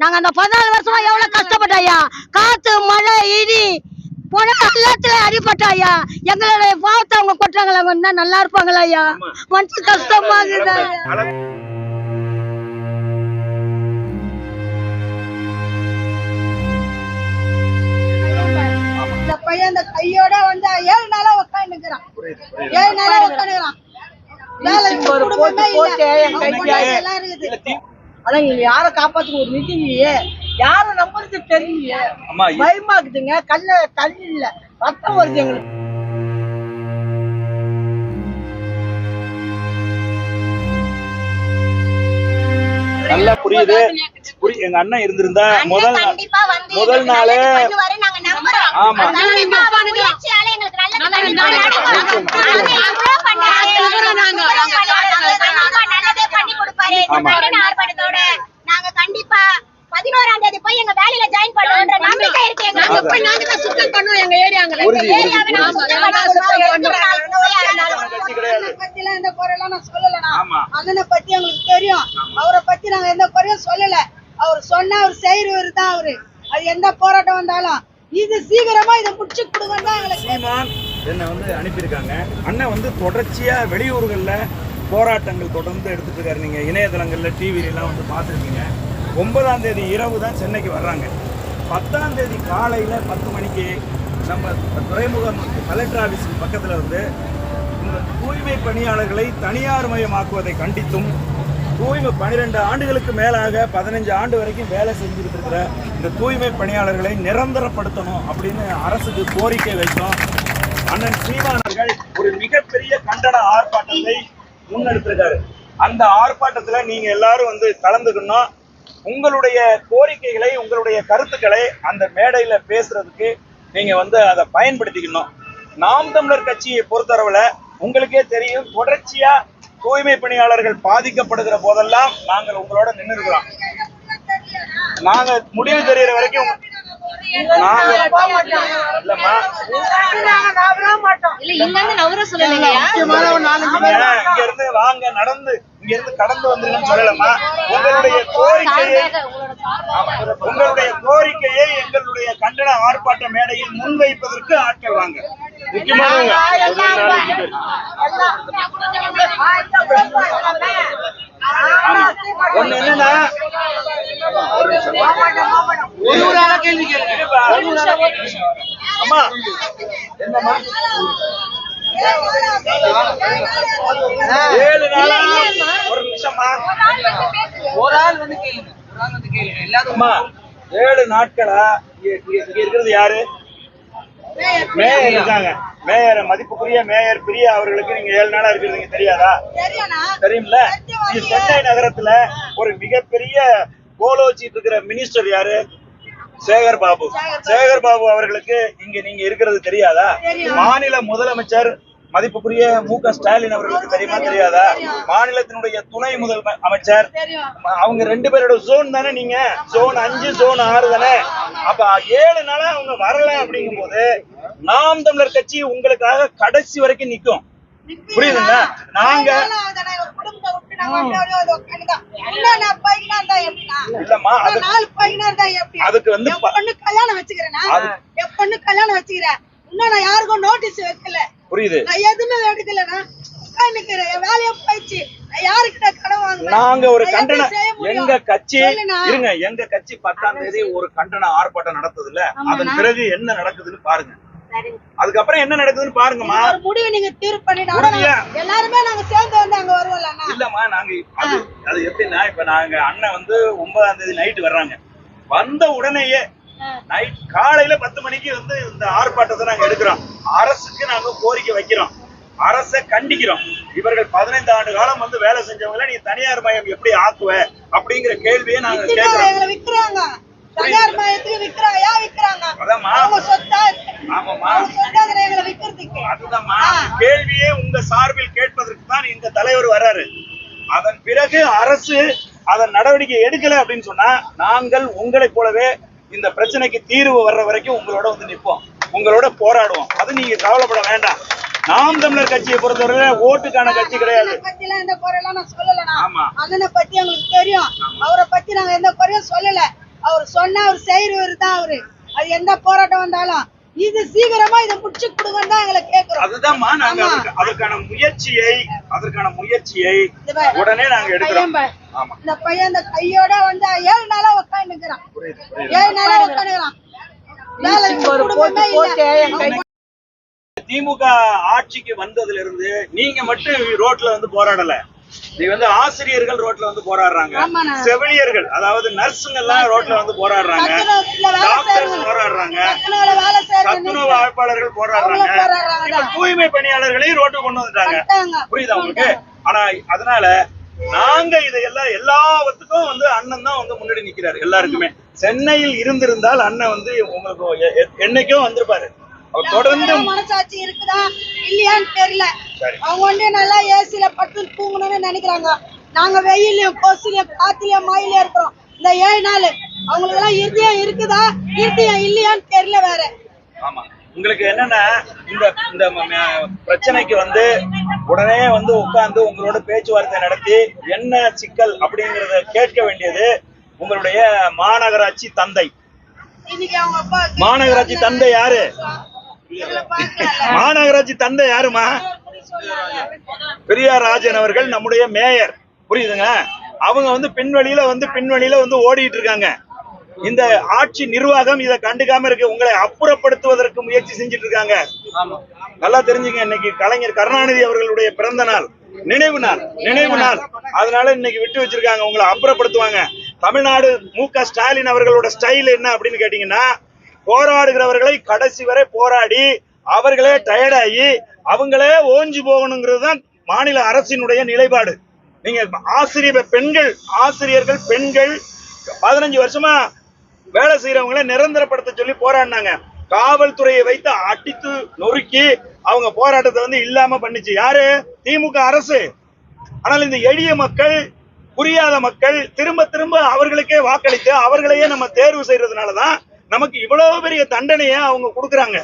நாங்க அந்த பதினாலு வருஷமா எவ்வளவு கஷ்டப்பட்டோம் ஐயா? காத்து மழை இடி போன எல்லாத்துல அடிபட்டோம் ஐயா. எங்களுடைய பாவத்தை அவங்க கொட்டுறாங்களா நல்லா இருப்பாங்களா ஐயா? மனசு கஷ்டமா இருக்குது? பையன் இந்த கையோட வந்து ஏழு நாளா உட்காந்துக்கிறான் ஏழு நாளா உட்காந்துக்கிறான் வேலை குடும்பமே இல்ல. எல்லாம் இருக்குது. ஆனா இங்க யார காப்பாத்துக்க ஒரு நிதி இல்லையே. யாரும் நம்புறது தெரியலையே. பயமா இருக்குதுங்க கல்ல தண்ணி இல்ல. ரத்தம் வருது எங்களுக்கு. நல்லா புரியுது. புரி எங்க அண்ணன் இருந்திருந்தா முதல் நாள் கண்டிப்பா வந்து முதல் நாளே நாங்க. ஆமா. எங்களுக்கு நாங்க கண்டிப்பா. இந்த ஆர்ப்பாட்டத்தோட நாங்க பதினோராம் தேதி போய் எங்க வேலையில ஜாயின் பண்ணுவோன்ற நம்பிக்கை இருக்கு எங்களுக்கு. போய் நாங்க தான் சுத்தம் பண்ணுவோம் எங்க ஏரியாங்களை ஏரியாவை நாங்க. சுத்தம் பண்ணுவோம். எந்த குறையெல்லாம் நான் சொல்லலண்ணா. அண்ணனை பத்தி எங்களுக்கு தெரியும் அவரை பத்தி நாங்க எந்த குறையும் சொல்லல அவர் சொன்னா அவர் செய்யறவர் தான் அவரு அது எந்த போராட்டம் வந்தாலும் இது சீக்கிரமா இதை முடிச்சு கொடுங்கன்னு சீமான் என்னை வந்து அனுப்பியிருக்காங்க. அண்ணன் வந்து தொடர்ச்சியா வெளியூர்கள்ல போராட்டங்கள் தொடர்ந்து எடுத்துட்டு இருக்காரு நீங்க இணையதளங்கள்ல டிவிலாம் வந்து பார்த்துருக்கீங்க ஒன்பதாம் தேதி இரவு தான் சென்னைக்கு வர்றாங்க. பத்தாம் தேதி காலையில பத்து மணிக்கு நம்ம துறைமுகம் கலெக்டர் ஆஃபீஸுக்கு பக்கத்தில் இருந்து இந்த தூய்மை பணியாளர்களை தனியார் மயமாக்குவதை கண்டித்தும் தூய்மை பன்னிரெண்டு ஆண்டுகளுக்கு மேலாக பதினஞ்சு ஆண்டு வரைக்கும் வேலை செஞ்சுக்கிட்டு இருக்கிற இந்த தூய்மை பணியாளர்களை நிரந்தரப்படுத்தணும் அப்படின்னு அரசுக்கு கோரிக்கை வைத்தோம். அண்ணன் சீமானவர்கள் ஒரு மிகப்பெரிய கண்டன ஆர்ப்பாட்டத்தை முன்னெடுத்திருக்காரு. அந்த ஆர்ப்பாட்டத்தில் நீங்க எல்லாரும் வந்து கலந்துக்கணும். உங்களுடைய கோரிக்கைகளை உங்களுடைய கருத்துக்களை அந்த மேடையில் பேசுறதுக்கு நீங்க வந்து அதை பயன்படுத்திக்கணும். நாம் தமிழர் கட்சியை பொறுத்தளவில் உங்களுக்கே தெரியும் தொடர்ச்சியா தூய்மை பணியாளர்கள் பாதிக்கப்படுகிற போதெல்லாம் நாங்கள் உங்களோட நின்று இருக்கிறோம் நாங்க முடிவு தெரிகிற வரைக்கும் நடந்து இங்க இருந்து கடந்து வந்துருங்கன்னு சொல்லலாமா உங்களுடைய கோரிக்கையை. உங்களுடைய கோரிக்கையை எங்களுடைய கண்டன ஆர்ப்பாட்ட மேடையில் முன்வைப்பதற்கு ஆட்கள் வாங்க. முக்கியமானவங்க ஆமா. ஒண்ணு என்னன்னா ஒரு ஒரு ஆளா கேள்வி கேளுங்க. இருப்பா. அம்மா. என்னம்மா? ஏழு நாளா? ஒரு நிமிஷம்மா. ஒரு ஆள் வந்து கேளுங்க. ஒரு ஆள் வந்து கேளுங்க. எல்லாரும் அம்மா ஏழு நாட்களா? இங்க இருக்கிறது யாரு? மேயர் இருக்காங்க. மேயர் மதிப்புக்குரிய மேயர் பிரியா அவர்களுக்கு நீங்க ஏழு நாளா இருக்கிறது தெரியாதா? தெரியும்ல? சென்னை நகரத்துல ஒரு மிகப்பெரிய கோல வச்சிட்டு இருக்கிற மினிஸ்டர் யாரு? சேகர் பாபு. சேகர் பாபு. அவர்களுக்கு இங்க நீங்க இருக்கிறது தெரியாதா? மாநில முதலமைச்சர் மதிப்புக்குரிய மு க ஸ்டாலின் அவர்களுக்கு தெரியுமா தெரியாதா மாநிலத்தினுடைய துணை முதல் அமைச்சர் அவங்க ரெண்டு பேரோட ஜோன் தானே நீங்க ஜோன் அஞ்சு ஜோன் ஆறு தானே அப்ப ஏழு நாளா அவங்க வரல அப்படிங்கும் போது நாம் தமிழர் கட்சி உங்களுக்காக கடைசி வரைக்கும் நிக்கும் புரியுதுங்களா நாங்க? இல்லம்மா? அதுக்கு வந்து கல்யாணம் வச்சுக்கிறேனா? கல்யாணம் வச்சுக்கிறேன். இன்னும் நான் யாருக்கும் notice வைக்கல. புரியுது. நான் எதுவுமே எடுக்கலண்ணா. உட்கார்ந்துக்கிறேன். என் வேலையே போயிடுச்சு. நாங்க ஒரு கண்டன? எங்க கட்சி. இருங்க. எங்க கட்சி பத்தாம் தேதி ஒரு கண்டன ஆர்ப்பாட்டம் நடத்துதுல அதன் பிறகு என்ன நடக்குதுன்னு பாருங்க. அதுக்கப்புறம் என்ன நடக்குதுன்னு பாருங்கம்மா. முடிவு நீங்க தீர்வு பண்ணிட்டு? எல்லாருமே நாங்க சேர்ந்து வந்து அங்க வருவோம்லண்ணா. இல்லம்மா நாங்க அது அது எப்படின்னா இப்ப நாங்க அண்ணன் வந்து ஒன்பதாம் தேதி நைட்டு வர்றாங்க. வந்த உடனேயே நைட் காலையில பத்து மணிக்கு வந்து இந்த ஆர்ப்பாட்டத்தை நாங்க எடுக்கிறோம். அரசுக்கு நாங்க கோரிக்கை வைக்கிறோம். அரசை கண்டிக்கிறோம். இவர்கள் பதினைந்து ஆண்டு காலம் வந்து வேலை செஞ்சவங்கள நீ தனியார் மயம் எப்படி ஆக்குவ அப்படிங்கிற கேள்வியை நாங்க கேட்கிறோம். தனியார் மையத்துக்கு விக்கிறாங்க. அதாம்மா. சொத்தா அதுதான்மா கேள்வியே உங்க சார்பில் கேட்பதற்கு தான் எங்க தலைவர் வர்றாரு. அதன் பிறகு அரசு அதன் நடவடிக்கை எடுக்கல அப்படின்னு சொன்னா நாங்கள் உங்களைப் போலவே இந்த பிரச்சனைக்கு தீர்வு வர்ற வரைக்கும் உங்களோட வந்து நிற்போம் உங்களோட போராடுவோம். அது நீங்க கவலைப்பட வேண்டாம். நாம் தமிழர் கட்சியை பொறுத்தவரை ஓட்டுக்கான கட்சி கிடையாது. எந்த குறையெல்லாம் நான். அண்ணனை பத்தி எங்களுக்கு தெரியும். அவரை பத்தி நாங்க எந்த குறையும் சொல்லல. அவர் சொன்னா அவர் செய்யறவர் தான் அவரு. அது எந்த போராட்டம் வந்தாலும். இது சீக்கிரமா இதை முடிச்சு கொடுங்கன்னு தான் எங்களை கேக்குறோம். அதுதான்மா நாங்க அதற்கான முயற்சியை அதற்கான முயற்சியை இந்த உடனே நாங்க எடுக்கிறோம். இந்த பையன் இந்த கையோட வந்து ஏழு நாளா உட்காந்துக்கிறான் ஏழு நாளா உட்காந்துக்கிறான் திமுக ஆட்சிக்கு வந்ததுல இருந்து நீங்க மட்டும் ரோட்ல வந்து போராடல. நீ வந்து ஆசிரியர்கள் ரோட்ல வந்து போராடுறாங்க. செவிலியர்கள் அதாவது நர்ஸுங்க எல்லாம் ரோட்ல வந்து போராடுறாங்க. டாக்டர்ஸ். போராடுறாங்க. சத்துணவு ஆய்வாளர்கள் போராடுறாங்க. தூய்மை பணியாளர்களையும் ரோட்டு கொண்டு வந்துட்டாங்க. புரியுதா உங்களுக்கு? ஆனா அதனால நாங்க இதையெல்லாம் எல்லாத்துக்கும் வந்து அண்ணன் தான் வந்து முன்னாடி நிக்கிறாரு எல்லாருக்குமே. சென்னையில் இருந்திருந்தால் அண்ணன் வந்து உங்களுக்கு என்னைக்கும் வந்திருப்பாரு. அவர் தொடர்ந்து மனசாட்சி இருக்குதா? இல்லையான்னு தெரியல. அவங்க வந்து நல்லா ஏசில பட்டு தூங்கணும்னு நினைக்கிறாங்க. நாங்க வெயிலையும் கொசுலையும் காத்துலயும் மயிலையும் இருக்கிறோம். இந்த ஏழு நாள். அவங்களுக்கு எல்லாம் இருதயம் இருக்குதா? இருதயம் இல்லையான்னு தெரியல வேற. ஆமா உங்களுக்கு என்னன்னா இந்த இந்த பிரச்சனைக்கு வந்து உடனே வந்து உட்கார்ந்து உங்களோட பேச்சுவார்த்தை நடத்தி என்ன சிக்கல் அப்படிங்கறத கேட்க வேண்டியது உங்களுடைய மாநகராட்சி தந்தை. மாநகராட்சி தந்தை யாரு? மாநகராட்சி தந்தை யாருமா? பெரியார் ராஜன் அவர்கள் நம்முடைய மேயர். புரியுதுங்க அவங்க வந்து பின்வழியில வந்து பின்வழியில வந்து ஓடிட்டு இருக்காங்க. இந்த ஆட்சி நிர்வாகம் இதை கண்டுக்காம இருக்கு. உங்களை அப்புறப்படுத்துவதற்கு முயற்சி செஞ்சுட்டு இருக்காங்க நல்லா தெரிஞ்சுங்க இன்னைக்கு கலைஞர் கருணாநிதி அவர்களுடைய பிறந்த நாள். நினைவு நாள் நினைவு நாள். அதனால இன்னைக்கு விட்டு வச்சிருக்காங்க உங்களை அப்புறப்படுத்துவாங்க. தமிழ்நாடு மு க ஸ்டாலின் அவர்களோட ஸ்டைல் என்ன அப்படின்னு கேட்டீங்கன்னா போராடுகிறவர்களை கடைசி வரை போராடி அவர்களே டயர்டாகி அவங்களே ஓஞ்சி போகணுங்கிறது தான் மாநில அரசினுடைய நிலைப்பாடு. நீங்க ஆசிரியர் பெண்கள் ஆசிரியர்கள் பெண்கள் பதினஞ்சு வருஷமா வேலை செய்யறவங்களை நிரந்தரப்படுத்த சொல்லி போராடினாங்க. காவல்துறையை வைத்து அடித்து நொறுக்கி அவங்க போராட்டத்தை வந்து இல்லாம பண்ணுச்சு. யாரு? திமுக அரசு. ஆனால் இந்த எளிய மக்கள் புரியாத மக்கள் திரும்ப திரும்ப அவர்களுக்கே வாக்களித்து அவர்களையே நம்ம தேர்வு செய்யறதுனாலதான் நமக்கு இவ்வளவு பெரிய தண்டனையை அவங்க கொடுக்குறாங்க.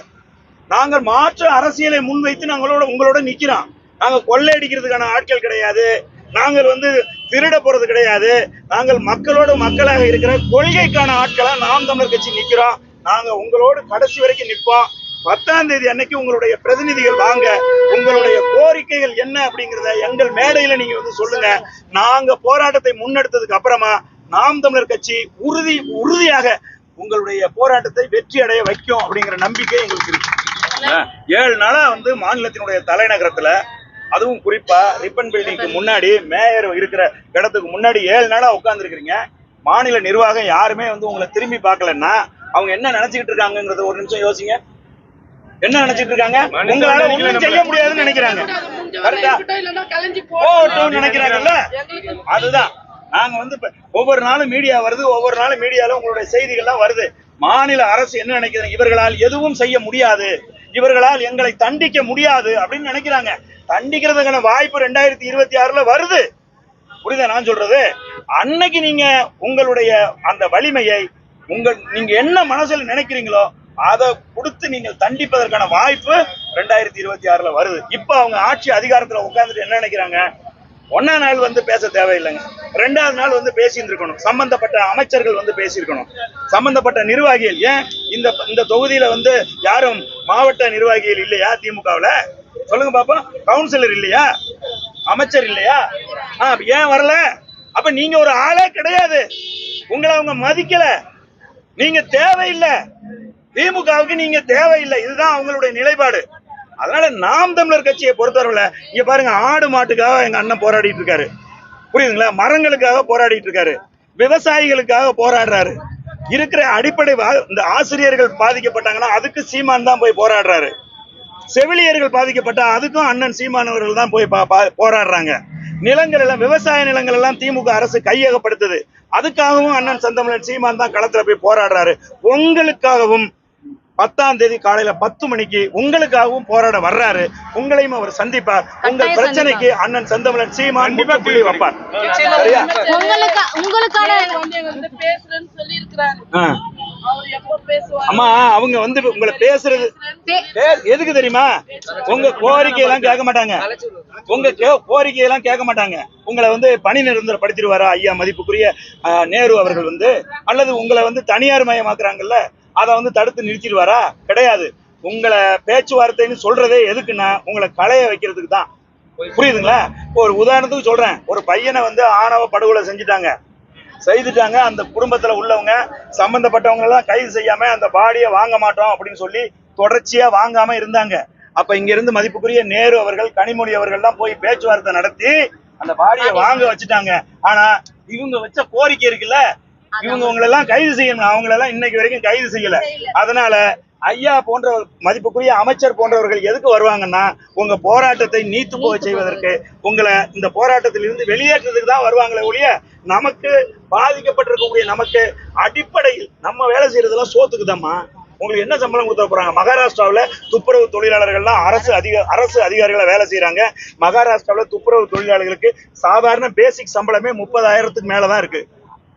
நாங்கள் மாற்று அரசியலை முன்வைத்து நாங்களோட உங்களோட நிக்கிறோம். நாங்க கொள்ளையடிக்கிறதுக்கான ஆட்கள் கிடையாது. நாங்கள் வந்து திருட போறது கிடையாது. நாங்கள் மக்களோடு மக்களாக இருக்கிற கொள்கைக்கான ஆட்களா நாம் தமிழர் கட்சி நிக்கிறோம். நாங்க உங்களோடு கடைசி வரைக்கும் நிற்போம். பத்தாம் தேதி அன்னைக்கு உங்களுடைய பிரதிநிதிகள் வாங்க உங்களுடைய கோரிக்கைகள் என்ன அப்படிங்கறத எங்கள் மேடையில நீங்க வந்து சொல்லுங்க. நாங்க போராட்டத்தை முன்னெடுத்ததுக்கு அப்புறமா நாம் தமிழர் கட்சி உறுதி உறுதியாக உங்களுடைய போராட்டத்தை வெற்றி அடைய வைக்கும் அப்படிங்கிற நம்பிக்கை எங்களுக்கு இருக்கு. ஏழு நாளா வந்து மாநிலத்தினுடைய தலைநகரத்துல அதுவும் குறிப்பா ரிப்பன் பில்டிங்க்கு முன்னாடி மேயர் இருக்கிற இடத்துக்கு முன்னாடி ஏழு நாளா உட்கார்ந்துருக்கீங்க மாநில நிர்வாகம் யாருமே வந்து உங்களை திரும்பி பார்க்கலன்னா அவங்க என்ன நினைச்சுக்கிட்டு இருக்காங்கங்கறத ஒரு நிமிஷம் யோசிங்க. என்ன நினைச்சிட்டு இருக்காங்க? உங்களால ஒண்ணும் செய்ய முடியாதுன்னு நினைக்கிறாங்க. கரெக்டா நினைக்கிறாங்கல்ல? அதுதான். நாங்க வந்து ஒவ்வொரு நாளும் மீடியா வருது ஒவ்வொரு நாளும் மீடியால உங்களுடைய செய்திகள்லாம் வருது. மாநில அரசு என்ன நினைக்கிறாங்க இவர்களால் எதுவும் செய்ய முடியாது. இவர்களால் எங்களை தண்டிக்க முடியாது அப்படின்னு நினைக்கிறாங்க. தண்டிக்கிறதுக்கான வாய்ப்பு ரெண்டாயிரத்தி இருபத்தி ஆறுல வருது. புரியுதா நான் சொல்றது? அன்னைக்கு நீங்க உங்களுடைய அந்த வலிமையை உங்கள் நீங்க என்ன மனசுல நினைக்கிறீங்களோ அதை கொடுத்து நீங்கள் தண்டிப்பதற்கான வாய்ப்பு ரெண்டாயிரத்தி இருபத்தி ஆறுல வருது. இப்ப அவங்க ஆட்சி அதிகாரத்துல உட்கார்ந்துட்டு என்ன நினைக்கிறாங்க? ஒன்னா நாள் வந்து பேச தேவையில்லைங்க. ரெண்டாவது நாள் வந்து பேசியிருந்திருக்கணும். சம்பந்தப்பட்ட அமைச்சர்கள் வந்து பேசியிருக்கணும். சம்பந்தப்பட்ட நிர்வாகிகள் ஏன் இந்த இந்த தொகுதியில வந்து யாரும் மாவட்ட நிர்வாகிகள் இல்லையா திமுகவுல? சொல்லுங்க பாப்போம். கவுன்சிலர் இல்லையா? அமைச்சர் இல்லையா? ஆ, ஏன் வரல? அப்ப நீங்க ஒரு ஆளே கிடையாது. உங்களை அவங்க மதிக்கல. நீங்க தேவையில்லை. திமுகவுக்கு நீங்க தேவையில்லை. இதுதான் அவங்களுடைய நிலைப்பாடு. அதனால நாம் தமிழர் கட்சியை பொறுத்தவரையில இங்க பாருங்க ஆடு மாட்டுக்காக எங்க அண்ணன் போராடிட்டு இருக்காரு. புரியுதுங்களா? மரங்களுக்காக போராடிட்டு இருக்காரு. விவசாயிகளுக்காக போராடுறாரு. இருக்கிற அடிப்படை வா- இந்த ஆசிரியர்கள் பாதிக்கப்பட்டாங்கன்னா அதுக்கு சீமான் தான் போய் போராடுறாரு. செவிலியர்கள் பாதிக்கப்பட்டா அதுக்கும் அண்ணன் சீமான் அவர்கள் தான் போய் பா- பா- போராடுறாங்க. நிலங்கள் எல்லாம் விவசாய நிலங்கள் எல்லாம் திமுக அரசு கையகப்படுத்துது. அதுக்காகவும் அண்ணன் செந்தமிழன் சீமான் தான் களத்துல போய் போராடுறாரு. உங்களுக்காகவும் பத்தாம் தேதி காலையில பத்து மணிக்கு உங்களுக்காகவும் போராட வர்றாரு. உங்களையும் அவர் சந்திப்பார். உங்கள் பிரச்சனைக்கு அண்ணன் செந்தமிழன் சீமான் முற்றுப்புள்ளி வைப்பார். அம்மா அவங்க வந்து உங்களை பேசுறது எதுக்கு தெரியுமா? உங்க கோரிக்கை எல்லாம் கேட்க மாட்டாங்க. உங்க கே- கோரிக்கையெல்லாம் கேட்க மாட்டாங்க. உங்களை வந்து பணி நிரந்தரப்படுத்திடுவாரா ஐயா மதிப்புக்குரிய நேரு அவர்கள் வந்து அல்லது உங்களை வந்து தனியார் மயமாக்குறாங்கல்ல? அதை வந்து தடுத்து நிறுத்திடுவாரா? கிடையாது. உங்களை பேச்சுவார்த்தைன்னு சொல்றதே எதுக்குன்னா உங்களை களைய வைக்கிறதுக்கு தான். புரியுதுங்களா? ஒரு உதாரணத்துக்கு சொல்றேன். ஒரு பையனை வந்து ஆணவ படுகொலை செஞ்சுட்டாங்க. செய்துட்டாங்க. அந்த குடும்பத்துல உள்ளவங்க சம்பந்தப்பட்டவங்க எல்லாம் கைது செய்யாம அந்த பாடியை வாங்க மாட்டோம் அப்படின்னு சொல்லி தொடர்ச்சியா வாங்காம இருந்தாங்க. அப்ப இங்க இருந்து மதிப்புக்குரிய நேரு அவர்கள் கனிமொழி அவர்கள் தான் போய் பேச்சுவார்த்தை நடத்தி அந்த பாடியை வாங்க வச்சுட்டாங்க. ஆனா இவங்க வச்ச கோரிக்கை இருக்குல்ல? இவங்க உங்களெல்லாம் கைது செய்யணும். அவங்களெல்லாம் இன்னைக்கு வரைக்கும் கைது செய்யல. அதனால ஐயா போன்ற மதிப்புக்குரிய அமைச்சர் போன்றவர்கள் எதுக்கு வருவாங்கன்னா உங்க போராட்டத்தை நீத்து போக செய்வதற்கு உங்களை இந்த போராட்டத்திலிருந்து வெளியேற்றதுக்கு தான் வருவாங்களே ஒழிய நமக்கு பாதிக்கப்பட்டிருக்கக்கூடிய நமக்கு அடிப்படையில் நம்ம வேலை செய்யறதெல்லாம் சோத்துக்குதாம்மா. உங்களுக்கு என்ன சம்பளம் கொடுத்த போறாங்க? மகாராஷ்டிராவுல துப்புரவு தொழிலாளர்கள்லாம் அரசு அதிக அரசு அதிகாரிகளை வேலை செய்யறாங்க மகாராஷ்டிராவுல துப்புரவு தொழிலாளர்களுக்கு சாதாரண பேசிக் சம்பளமே முப்பதாயிரத்துக்கு மேலதான் இருக்கு.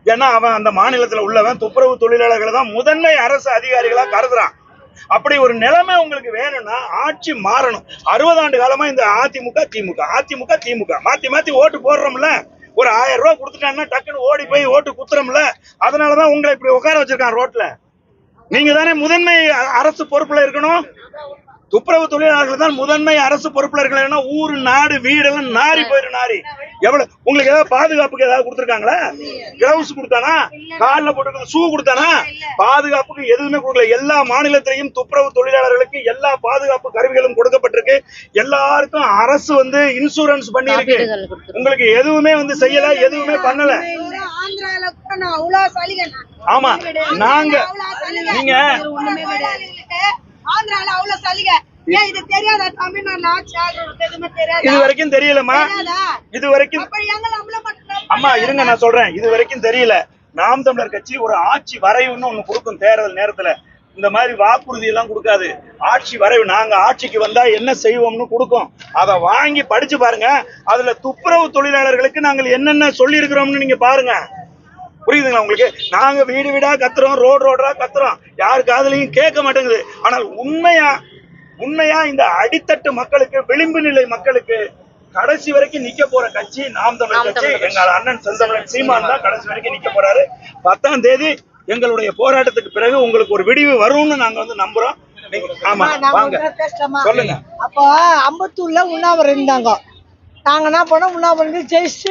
ஏன்னா அவன் அந்த மாநிலத்துல உள்ளவன் துப்புரவு தொழிலாளர்களை தான் முதன்மை அரசு அதிகாரிகளா கருதுறான். அப்படி ஒரு நிலைமை உங்களுக்கு வேணும்னா ஆட்சி மாறணும். அறுபது ஆண்டு காலமா இந்த அதிமுக திமுக அதிமுக திமுக. மாத்தி மாத்தி ஓட்டு போடுறோம்ல. ஒரு ஆயிரம் ரூபாய் கொடுத்துட்டாங்கன்னா டக்குன்னு ஓடி போய் ஓட்டு குத்துறோம்ல. அதனாலதான் உங்களை இப்படி உட்கார வச்சிருக்கான் ரோட்ல. நீங்க தானே முதன்மை அரசு பொறுப்புல இருக்கணும். துப்புரவு தொழிலாளர்கள் தான் முதன்மை அரசு பொறுப்புல இருக்கணும் ஊரு நாடு வீடெல்லாம் நாரி போயிரு நாரி. எவ்வளவு உங்களுக்கு ஏதாவது பாதுகாப்புக்கு ஏதாவது கொடுத்துருக்காங்களா? கிளவுஸ் கொடுத்தானா? காலில் போட்டு ஷூ கொடுத்தானா? பாதுகாப்புக்கு எதுவுமே கொடுக்கல. எல்லா மாநிலத்திலையும் துப்புரவு தொழிலாளர்களுக்கு எல்லா பாதுகாப்பு கருவிகளும் கொடுக்கப்பட்டிருக்கு. எல்லாருக்கும் அரசு வந்து இன்சூரன்ஸ் பண்ணி இருக்கு உங்களுக்கு எதுவுமே வந்து செய்யல எதுவுமே பண்ணல. ஆந்திரால கூட நான் அவ்வளவு சலுகை. நான். ஆமா நாங்க. நீங்க. ஆந்திரால அவ்வளவு சலுகை. ஏன் இது தெரியாதா தமிழ்நாட்டுல? ஆட்சி ஆளுநருக்கு எதுவுமே தெரியாதா? இது வரைக்கும் தெரியலமா இது வரைக்கும் அம்மா இருங்க நான் சொல்றேன். இது வரைக்கும் தெரியல. நாம் தமிழர் கட்சி ஒரு ஆட்சி வரைவுன்னு ஒண்ணு கொடுக்கும் தேர்தல் நேரத்துல. இந்த மாதிரி வாக்குறுதி எல்லாம் கொடுக்காது. ஆட்சி வரைவு. நாங்க ஆட்சிக்கு வந்தா என்ன செய்வோம்னு கொடுக்கும். அதை வாங்கி படிச்சு பாருங்க. அதுல துப்புரவு தொழிலாளர்களுக்கு நாங்கள் என்னென்ன சொல்லி இருக்கிறோம்னு நீங்க பாருங்க. புரியுதுங்களா உங்களுக்கு? நாங்க வீடு வீடா கத்துறோம் ரோடு ரோடா கத்துறோம். யாரு காதுலயும் கேட்க மாட்டேங்குது. ஆனால் உண்மையா உண்மையா இந்த அடித்தட்டு மக்களுக்கு விளிம்பு நிலை மக்களுக்கு கடைசி வரைக்கும் நிக்க போற கட்சி நாம் தமிழர் கட்சி. எங்க அண்ணன் செந்தமிழன் சீமான் தான் கடைசி வரைக்கும் நிக்க போறாரு. பத்தாம் தேதி எங்களுடைய போராட்டத்துக்கு பிறகு உங்களுக்கு ஒரு விடிவு வரும்னு நாங்க வந்து நம்புறோம். ஆமா வாங்க. சொல்லுங்க. அப்போ அம்பத்தூர்ல உண்ணாவிரதம் இருந்தாங்க. நாங்க என்ன பண்ணோம்? உண்ணாவிரதம் ஜெயிச்சு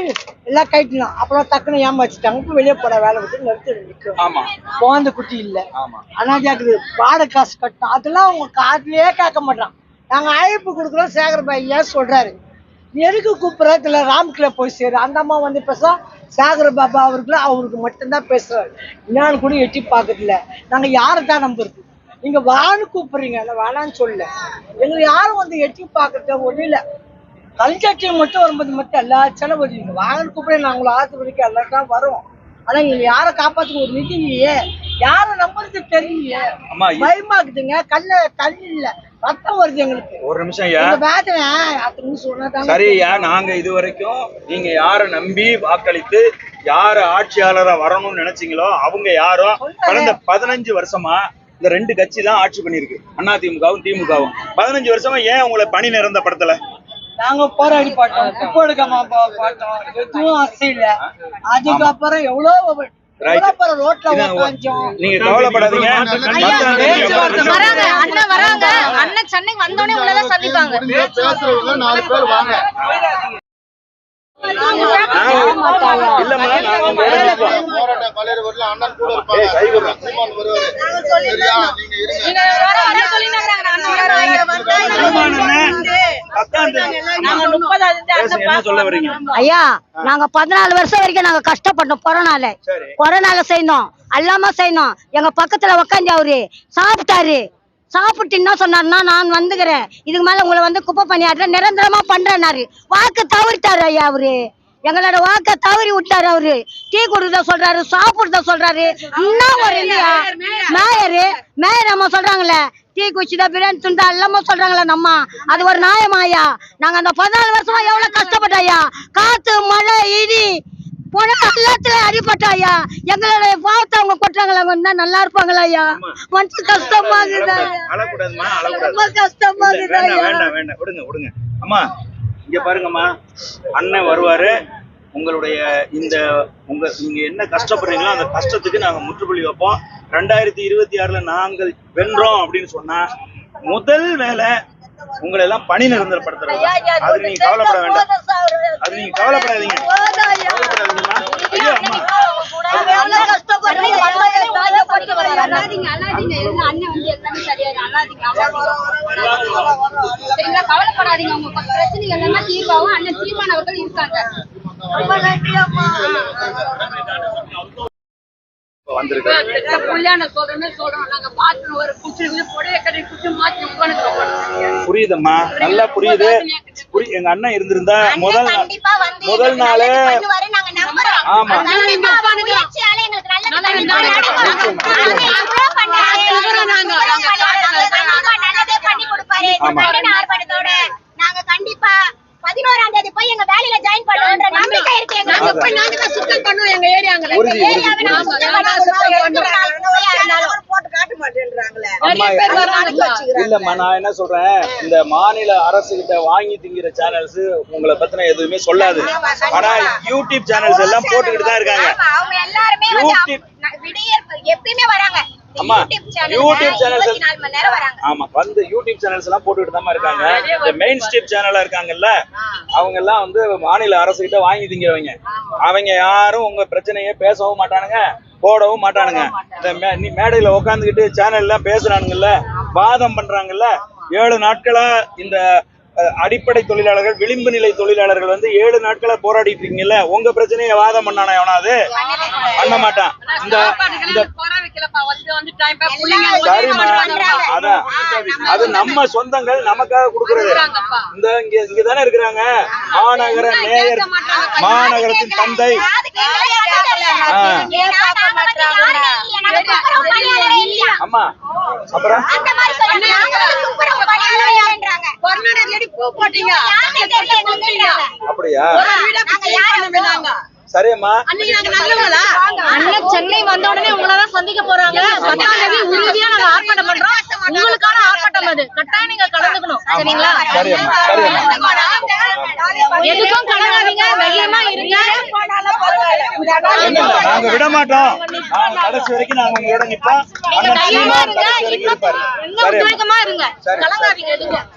எல்லாம் கைட்டணும் அப்புறம் டக்குன்னு ஏமாச்சிட்டாங்க இப்ப வெளியே போற வேலை விட்டு நிறுத்தி நிற்கும் ஆமா. குழந்தை குட்டி இல்ல. ஆமா. ஆனா கேக்குது வாடகை காசு கட்டணும். அதெல்லாம் அவங்க காதுலயே கேட்க மாட்டான் நாங்க அழைப்பு கொடுக்குறோம். சேகர் பையா சொல்றாரு? எதுக்கு கூப்பிடுற? இதுல ராம்கில போய் சேரு. அந்த அம்மா வந்து பேச சேகர் பாபா அவருக்கு அவருக்கு மட்டும்தான் பேசுறாரு. என்னன்னு கூட எட்டி பாக்குறதில்ல நாங்க யாரை தான் நம்புறது? நீங்க வான்னு கூப்பிடுறீங்க. நான் வேணான்னு சொல்லல. எங்களை யாரும் வந்து எட்டி பாக்குறது ஒண்ணு இல்ல. கல்ச்சர்ச்சி மட்டும் வரும்போது மட்டும் எல்லா செலவு நீங்க வாங்கன்னு கூப்பிடுங்க நான் உங்களை ஆத்து வரைக்கும் எல்லாம் தான் வரும். ஆனா நீங்க யாரை காப்பாத்துக்க ஒரு நிதி இல்லையே. யாரை நம்புறது தெரியலையே. அம்மா இ- பயமாக்குதுங்க. கல்ல தண்ணி இல்ல. ரத்தம் வருது எங்களுக்கு. ஒரு நிமிஷம் ஐயா. வேதனை சொன்னா சரியா நாங்க இது வரைக்கும் நீங்க யார நம்பி வாக்களித்து யார ஆட்சியாளரா வரணும்னு நினைச்சீங்களோ அவங்க யாரும் கடந்த பதினஞ்சு வருஷமா இந்த ரெண்டு கட்சி தான் ஆட்சி பண்ணிருக்கு அதிமுகவும் திமுகவும் பதினஞ்சு வருஷமா ஏன் உங்களை பணி நிரந்தரப்படுத்தல நாங்க போராடி பார்த்தோம் குப்பை எடுக்காம பா- பார்த்தோம் எதுவும் அசையில அதுக்கப்புறம் எவ்வளவு நீங்க கவலைப்படாதீங்க. வராங்க அண்ணன் வராங்க. அண்ணன் சென்னைக்கு வந்தோடனே உங்களதான் சந்திப்பாங்க. ஐயா நாங்க பதினாலு வருஷம் வரைக்கும் நாங்க கஷ்டப்பட்டோம் கொரோனால. கொரோனால செய்யணும் அல்லாம செய்யணும் எங்க பக்கத்துல உக்காந்து அவரு சாப்பிட்டாரு. சாப்பிட்டு என்ன சொன்னாருன்னா நான் வந்துக்கிறேன். இதுக்கு மேல உங்களை வந்து குப்பை பண்ணியாடுற நிரந்தரமா பண்றேன்னாரு. வாக்கு தவறிட்டாரு ஐயா அவரு. எங்களோட வாக்க தவறி விட்டாரு அவரு. டீ குடுக்க சொல்றாரு சாப்பிடுறத சொல்றாரு. இன்னும் ஒரு இல்லையா? Mayor mayor. அம்மா சொல்றாங்களே டீ குச்சிதா பிரியாணி துண்டா எல்லாமே சொல்றாங்களே நம்ம. அது ஒரு நியாயமாயா நாங்க அந்த பதினாலு வருஷமா எவ்வளவு கஷ்டப்பட்டோம் ஐயா? காத்து மழை இடி. போன அடிபட்டாயா எங்களுடைய பாவத்தை அவங்க கொட்டுறாங்களா அவங்க நல்லா இருப்பாங்களா ஐயா. மனசு கஷ்டமா இருக்குதா அழக்கூடாதுமா ரொம்ப அழக்கூடாது. கஷ்டமா இல்ல, வேண்டாம் இருக்குதா வேண்டாம் வேண்டாம். விடுங்க விடுங்க. அம்மா இங்க பாருங்கம்மா. அண்ணன் வருவாரு. உங்களுடைய இந்த உங்க நீங்க என்ன கஷ்டப்படுறீங்களோ அந்த கஷ்டத்துக்கு நாங்க முற்றுப்புள்ளி வைப்போம். ரெண்டாயிரத்தி இருபத்தி ஆறுல நாங்கள் வென்றோம் அப்படின்னு சொன்னா முதல் வேலை உங்களை எல்லாம் பணி நிரந்தரப்படுத்துறது? அது நீங்க கவலைப்பட வேண்டாம். அது நீங்க கவலைப்படாதீங்க. சரிங்களா? கவலைப்படாதீங்க. உங்க பிரச்சனை எல்லாமே தீர்வாகும். அண்ணன் தீர்மானவர்கள் இருக்காங்க. புரியுதம்மா. நல்லா புரியுது. புரி எங்க அண்ணன் இருந்திருந்தா முதல் நாள் கண்டிப்பா வந்து முதல் நாளே ஆமா. ஆமா. நாங்க கண்டிப்பா பதினோராம் தேதி போய் எங்க வேலையில ஜாயின் பண்ணுவோன்ற நம்பிக்கை இருக்கு எங்களுக்கு. அதான். போய் நாங்க தான் சுத்தம் பண்ணுவோம் எங்க ஏரியாங்கள ஏரியாவை நாங்க. சுத்தம் பண்ணுவோம். போட்டு காட்ட மாட்டேன்றாங்களே. இல்லம்மா நான் என்ன சொல்றேன்? இந்த மாநில அரசு கிட்ட வாங்கி திங்கிற சேனல்ஸ் உங்களை பத்தின எதுவுமே சொல்லாது. ஆனா யூடியூப் சேனல்ஸ் எல்லாம் போட்டுக்கிட்டு தான் இருக்காங்க. அவங்க எல்லாருமே வந்து விடியற் எப்பயுமே வராங்க. அம்மா, யூடியூப் சேனல்ல சேனல்ஸ் 24 மணி நேரம் வராங்க. ஆமா வந்து யூடியூப் சேனல்ஸ் எல்லாம் போட்டுக்கிட்டு தான் இருக்காங்க இந்த மெயின் ஸ்ட்ரீம் சேனலா இருக்காங்கல்ல அவங்க எல்லாம் வந்து மாநில அரசு கிட்ட வாங்கி திங்கிறவங்க. அவங்க யாரும் உங்க பிரச்சனையை பேசவும் மாட்டானுங்க போடவும் மாட்டானுங்க. இந்த நீ மேடையில உட்காந்துக்கிட்டு சேனல் எல்லாம் பேசுறானுங்கல்ல வாதம் பண்றாங்கல்ல ஏழு நாட்களா இந்த அடிப்படை தொழிலாளர்கள் விளிம்பு நிலை தொழிலாளர்கள் வந்து ஏழு நாட்களா போராடிட்டு இருக்கீங்கல்ல? உங்க பிரச்சனையை வாதம் பண்ணானா எவனாவது? பண்ண மாட்டான். இந்த இந்த அதான். அது நம்ம சொந்தங்கள் நமக்காக கொடுக்கறது. இந்த இங்க இங்க தானே இருக்கிறாங்க. மாநகர மேயர் மாநகரத்தின் தந்தை. காது அம்மா அப்புறம்? அப்படியா? அண்ணன் சென்னை வந்த உடனே உங்களதான் சந்திக்க போறாங்க. பத்தாம் தேதி உறுதியா நாங்க ஆர்ப்பாட்டம் பண்றோம். உங்களுக்கான ஆர்ப்பாட்டம் அது. கட்டாயம் நீங்க கலந்துக்கணும். சரிங்களா? எதுக்கும் கலங்காதீங்க. தைரியமா இருங்க. நாங்க விட மாட்டோம். கடைசி வரைக்கும் நாங்க உங்களோட நிப்போம். தைரியமா இருங்க. இன்னும் உத்வேகமா இருங்க. கலங்காதீங்க எதுக்கும்.